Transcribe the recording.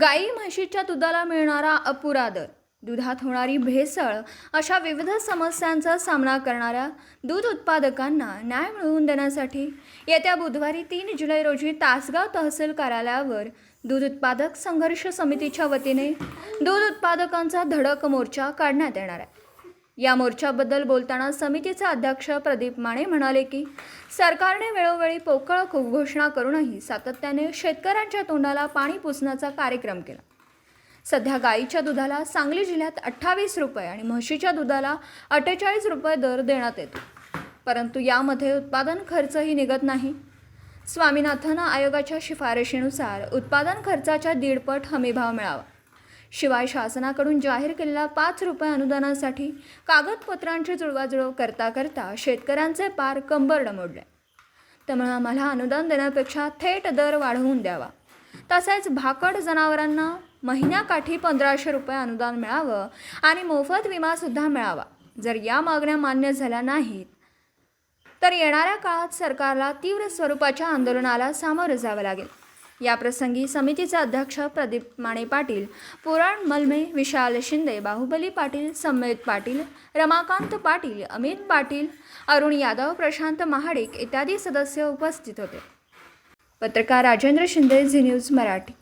गाई म्हशीच्या दुधाला मिळणारा अपुरा दर दुधात होणारी भेसळ अशा विविध समस्यांचा सामना करणाऱ्या दूध उत्पादकांना न्याय मिळवून देण्यासाठी येत्या बुधवारी तीन जुलै रोजी तासगाव तहसील कार्यालयावर दूध उत्पादक संघर्ष समितीच्या वतीने दूध उत्पादकांचा धडक मोर्चा काढण्यात येणार आहे. या मोर्चाबद्दल बोलताना समितीचे अध्यक्ष प्रदीप माने म्हणाले की सरकारने वेळोवेळी पोकळ घोषणा करूनही सातत्याने शेतकऱ्यांच्या तोंडाला पाणी पुसण्याचा कार्यक्रम केला. सध्या गाईच्या दुधाला सांगली जिल्ह्यात अठ्ठावीस रुपये आणि म्हशीच्या दुधाला अठ्ठेचाळीस रुपये दर देण्यात येतो. परंतु यामध्ये उत्पादन खर्चही निघत नाही. स्वामीनाथन आयोगाच्या शिफारशीनुसार उत्पादन खर्चाच्या दीडपट हमीभाव मिळावा. शिवाय शासनाकडून जाहीर केलेल्या पाच रुपये अनुदानासाठी कागदपत्रांची जुळवाजुळव करता करता शेतकऱ्यांचे पार कंबरडं मोडले त्यामुळे आम्हाला अनुदान देण्यापेक्षा थेट दर वाढवून द्यावा. तसेच भाकड जनावरांना महिन्याकाठी पंधराशे रुपये अनुदान मिळावं आणि मोफत विमासुद्धा मिळावा. जर या मागण्या मान्य झाल्या नाहीत तर येणाऱ्या काळात सरकारला तीव्र स्वरूपाच्या आंदोलनाला सामोरं जावं लागेल. याप्रसंगी समितीचे अध्यक्ष प्रदीप माने पाटील पुराण मलमे विशाल शिंदे बाहुबली पाटील सम्मेत पाटील रमाकांत पाटील अमित पाटील अरुण यादव प्रशांत महाडिक इत्यादी सदस्य उपस्थित होते. पत्रकार राजेंद्र शिंदे झी न्यूज मराठी.